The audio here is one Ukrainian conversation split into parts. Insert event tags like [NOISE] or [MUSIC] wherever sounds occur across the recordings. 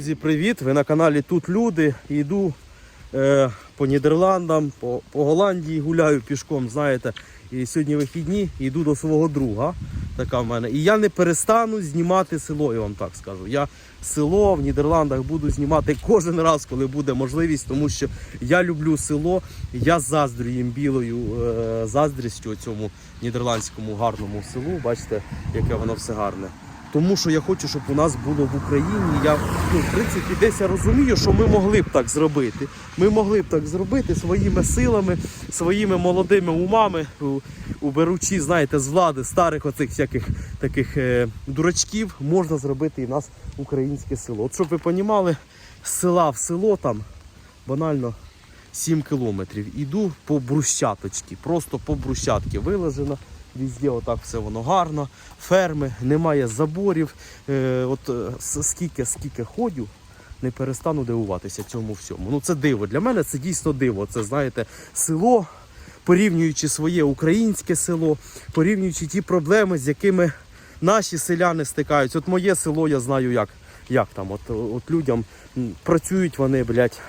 Друзі, привіт! Ви на каналі Тут Люди. Йду е, по Нідерландам, по, по Голландії гуляю пішком, знаєте. І сьогодні вихідні йду до свого друга. Така в мене. І я не перестану знімати село, я вам так скажу. Я село в Нідерландах буду знімати кожен раз, коли буде можливість, тому що я люблю село, я заздрю їм білою е, заздрістю цьому нідерландському гарному селу. Бачите, яке воно все гарне. Тому що я хочу, щоб у нас було в Україні. Я ну, в принципі десь я розумію, що ми могли б так зробити. Ми могли б так зробити своїми силами, своїми молодими умами, уберучи, знаєте, з влади старих оцих всяких таких е, дурачків, можна зробити і нас українське село. От щоб ви понімали, з села в село там банально 7 кілометрів. Іду по брусчаточці, просто по брусчатці вилежено. Везде отак все воно гарно, ферми, немає заборів. Е, от е, скільки, скільки ходю, не перестану дивуватися цьому всьому. Ну це диво. Для мене це дійсно диво. Це знаєте, село, порівнюючи своє українське село, порівнюючи ті проблеми, з якими наші селяни стикаються. От моє село, я знаю, як, як там. От, от людям працюють вони, блядь,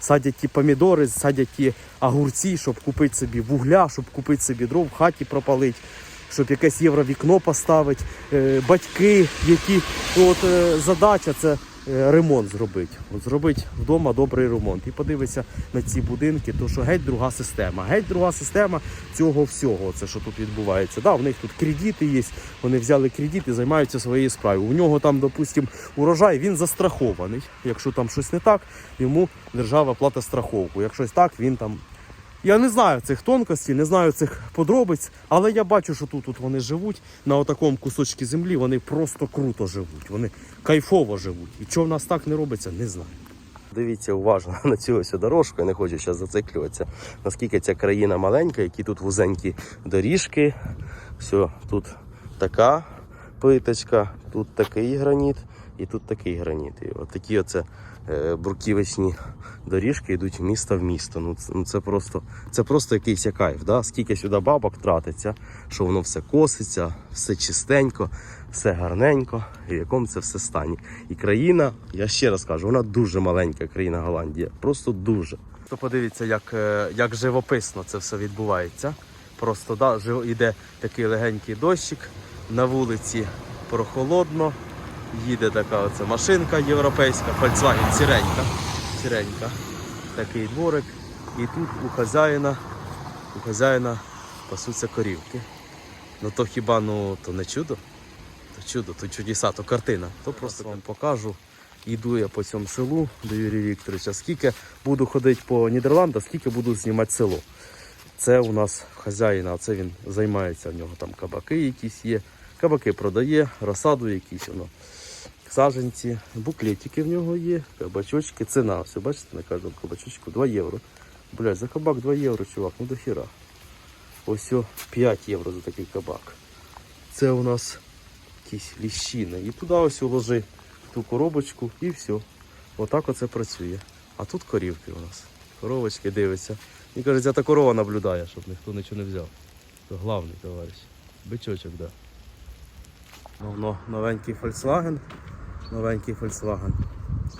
садять ті помідори, садять ті огурці, щоб купити собі вугля, щоб купити собі дров в хаті пропалити, щоб якесь євровікно поставити. Е, батьки, які от е, задача це ремонт зробити. От зробити вдома добрий ремонт. І подивитися на ці будинки, то що геть друга система. Геть друга система цього всього, це що тут відбувається. Да, у них тут кредити є, вони взяли кредит і займаються своєю справою. У нього там, допустим, урожай, він застрахований. Якщо там щось не так, йому держава платить страховку. Якщо так, він там. Я не знаю цих тонкостей, не знаю цих подробиць, але я бачу, що тут, тут вони живуть на отакому кусочку землі, вони просто круто живуть, вони кайфово живуть. І чого в нас так не робиться, не знаю. Дивіться уважно [LAUGHS] на цю ось дорожку, я не хочу зараз зациклюватися. Наскільки ця країна маленька, які тут вузенькі доріжки. Все, тут така плиточка, тут такий граніт і тут такий граніт. І от такі оце бруківочні доріжки йдуть місто в місто. Ну це, ну, це просто це просто якийсь кайф. Да? Скільки сюди бабок тратиться, що воно все коситься, все чистенько, все гарненько, і в якому це все стані. І країна, я ще раз кажу, вона дуже маленька країна Голландія. Просто дуже. То подивіться, як, е, як живописно це все відбувається. Просто да, іде такий легенький дощик, на вулиці прохолодно, їде така оце машинка європейська, Volkswagen сіренька. Сіренька. Такий дворик. І тут у хазяїна, у хазяїна пасуться корівки. Ну то хіба ну то не чудо? То чудо, то чудеса, то картина. То просто вам покажу. Йду я по цьому селу до Юрія Вікторовича. Скільки буду ходити по Нідерландах, скільки буду знімати село. Це у нас хазяїна, це він займається, в нього там кабаки якісь є. Кабаки продає, розсаду якісь воно. Саженці, буклетики в нього є, кабачочки, ціна. Все, бачите, на кожному кабачочку 2 євро. Блядь, за кабак 2 євро, чувак, ну до хіра. Ось 5 євро за такий кабак. Це у нас якісь ліщини. І туди ось уложи ту коробочку і все. Отак оце працює. А тут корівки у нас. Коровочки дивиться. Мені кажуть, ця та корова наблюдає, щоб ніхто нічого не взяв. Це главний товариш. Бичочок, да. Ну, ну, новенький Volkswagen. Новенький Volkswagen.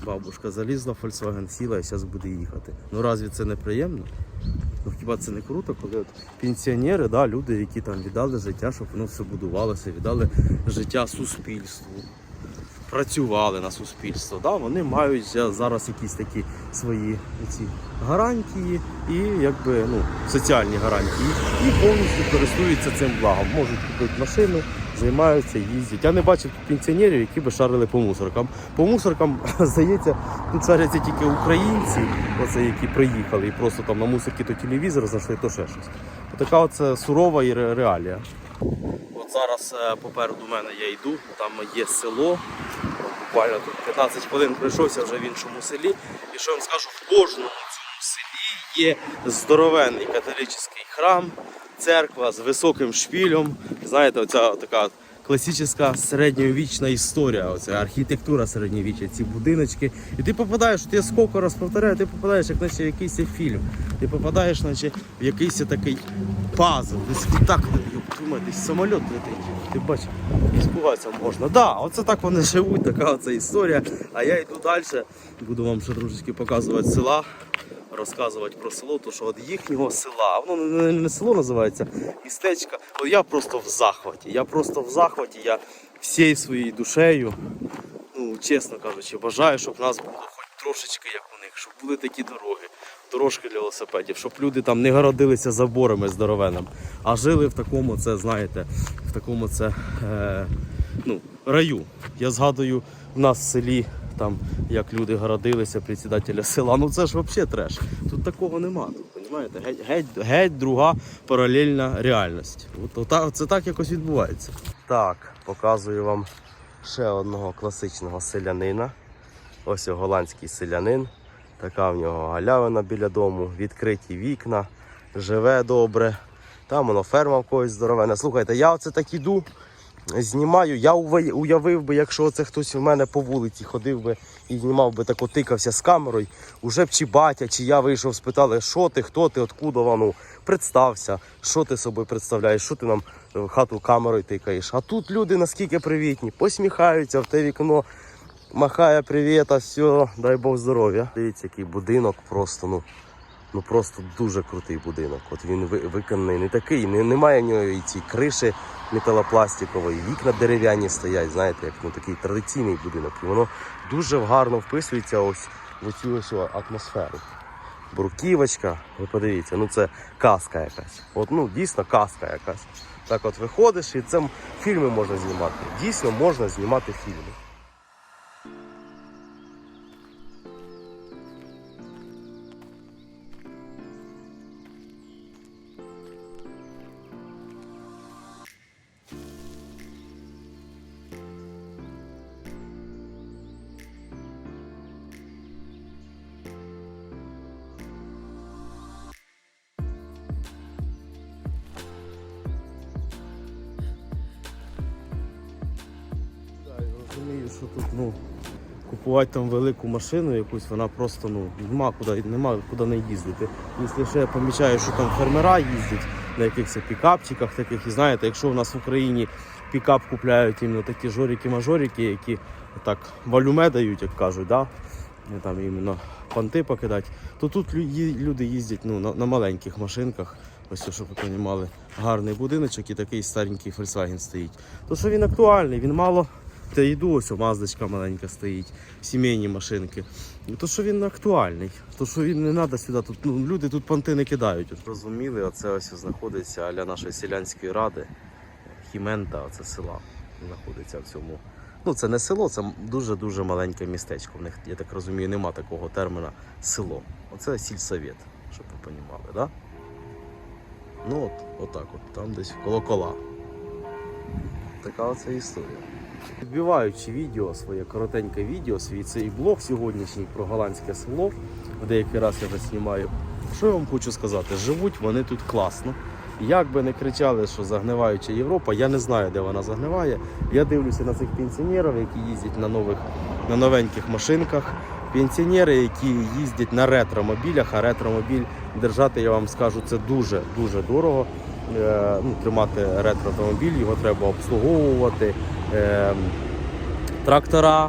Бабушка залізла в Volkswagen, сіла і зараз буде їхати. Ну разві це не приємно? Ну хіба це не круто, коли от пенсіонери, да, люди, які там віддали життя, щоб воно все будувалося, віддали життя суспільству, працювали на суспільство. Да, вони мають зараз якісь такі свої ці гарантії і якби ну, соціальні гарантії, і повністю користуються цим благом. Можуть купити машину, займаються, їздять. Я не бачив тут пенсіонерів, які би шарили по мусоркам. По мусоркам, [LAUGHS] здається, тут шаряться тільки українці, оце які приїхали і просто там на мусорки то телевізор знайшли, то ще щось. Така оце сурова і реалія. От зараз е, попереду мене я йду, там є село. Буквально тут 15 хвилин пройшовся вже в іншому селі. І що вам скажу, в кожному цьому селі є здоровенний католицький храм, церква з високим шпілем. Знаєте, оця така класична середньовічна історія. Оце архітектура середньовіччя, ці будиночки. І ти попадаєш, от я скільки раз повторяю, ти попадаєш як наче в якийсь фільм. Ти попадаєш, наче в якийсь такий пазл, десь літак, думаю, десь самоліт летить. Ти бачиш, спугатися можна. Так, да, оце так вони живуть, така оця історія. А я йду далі, буду вам ще трошечки показувати села розказувати про село, то що від їхнього села, воно не, село називається, містечко. От я просто в захваті. Я просто в захваті. Я всією своєю душею, ну чесно кажучи, бажаю, щоб в нас було хоч трошечки, як у них, щоб були такі дороги, дорожки для велосипедів, щоб люди там не городилися заборами здоровенним, а жили в такому, це знаєте, в такому це е, ну, раю. Я згадую в нас в селі там як люди городилися, председателя села. Ну це ж взагалі треш. Тут такого нема. Тут, розумієте? Геть, геть, геть друга паралельна реальність. От, це так якось відбувається. Так, показую вам ще одного класичного селянина. Ось голландський селянин. Така в нього галявина біля дому, відкриті вікна, живе добре. Там воно ферма в когось здоровена. Слухайте, я оце так іду, знімаю. Я уявив би, якщо це хтось в мене по вулиці ходив би і знімав би так тикався з камерою, уже б чи батя, чи я вийшов, спитали, що ти, хто ти, откуда воно, представся, що ти собою представляєш, що ти нам в хату камерою тикаєш. А тут люди наскільки привітні, посміхаються в те вікно, махає привіт, а все, дай Бог здоров'я. Дивіться, який будинок просто, ну. Ну просто дуже крутий будинок. От він ви- виконаний не такий, не, немає в нього і ці криші металопластикової, вікна дерев'яні стоять, знаєте, як ну, такий традиційний будинок. І воно дуже гарно вписується ось в цю ось атмосферу. Бруківочка, ви подивіться, ну це казка якась. От ну дійсно казка якась. Так от виходиш і це фільми можна знімати. Дійсно можна знімати фільми. Розумію, що тут ну, купувати там велику машину якусь, вона просто ну, нема куди, нема куди не їздити. Якщо ще я помічаю, що там фермера їздять на якихось пікапчиках таких, і знаєте, якщо в нас в Україні пікап купляють іменно такі жоріки-мажоріки, які так валюме дають, як кажуть, да? Там іменно понти покидати, то тут люди їздять ну, на, на маленьких машинках. Ось, щоб ви розуміли, гарний будиночок і такий старенький Volkswagen стоїть. То що він актуальний, він мало. Та йду, ось маздочка маленька стоїть, сімейні машинки. То що він актуальний, то що він не треба сюди. Тут ну, люди тут понти не кидають. Розуміли, оце ось знаходиться аля нашої селянської ради. Хімента, оце села. Знаходиться в цьому. Ну це не село, це дуже-дуже маленьке містечко. В них, я так розумію, нема такого терміна село. Оце сільсовет, щоб ви розуміли, да? Ну от, отак от, там десь коло кола. Така оця історія. Відбиваючи відео, своє коротеньке відео, свій цей блог сьогоднішній про голландське село, в деякий раз я вже знімаю. Що я вам хочу сказати? Живуть вони тут класно. Як би не кричали, що загниваюча Європа, я не знаю, де вона загниває. Я дивлюся на цих пенсіонерів, які їздять на нових, на новеньких машинках. Пенсіонери, які їздять на ретромобілях, а ретромобіль держати, я вам скажу, це дуже дуже дорого. Е, ну, тримати ретроавтомобіль, його треба обслуговувати. Е, трактора,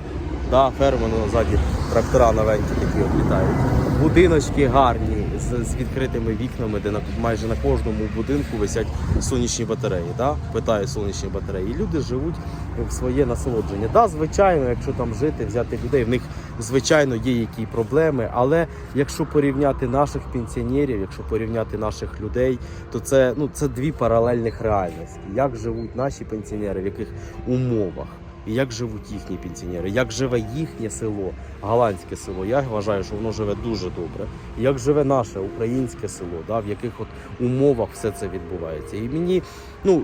да, ферми ну, ззаді трактора новенькі такі облітають. Будиночки гарні з, з відкритими вікнами, де на, майже на кожному будинку висять сонячні батареї. Да? Питаю сонячні батареї. І люди живуть в своє насолодження. Да, звичайно, якщо там жити, взяти людей, в них звичайно є які проблеми. Але якщо порівняти наших пенсіонерів, якщо порівняти наших людей, то це, ну, це дві паралельних реальності. Як живуть наші пенсіонери, в яких умовах. І як живуть їхні пенсіонери, як живе їхнє село, голландське село. Я вважаю, що воно живе дуже добре. І як живе наше українське село, да, в яких от умовах все це відбувається. І мені ну,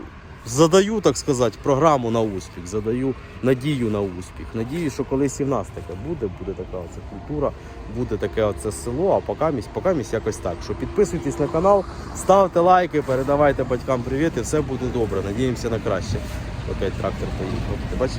задаю, так сказати, програму на успіх, задаю надію на успіх. Надію, що колись і в нас таке буде, буде така оця культура, буде таке оце село, а покамість, покамість якось так. Що підписуйтесь на канал, ставте лайки, передавайте батькам привіт і все буде добре. Надіємося на краще. Опять трактор поїхав. Ти бачиш?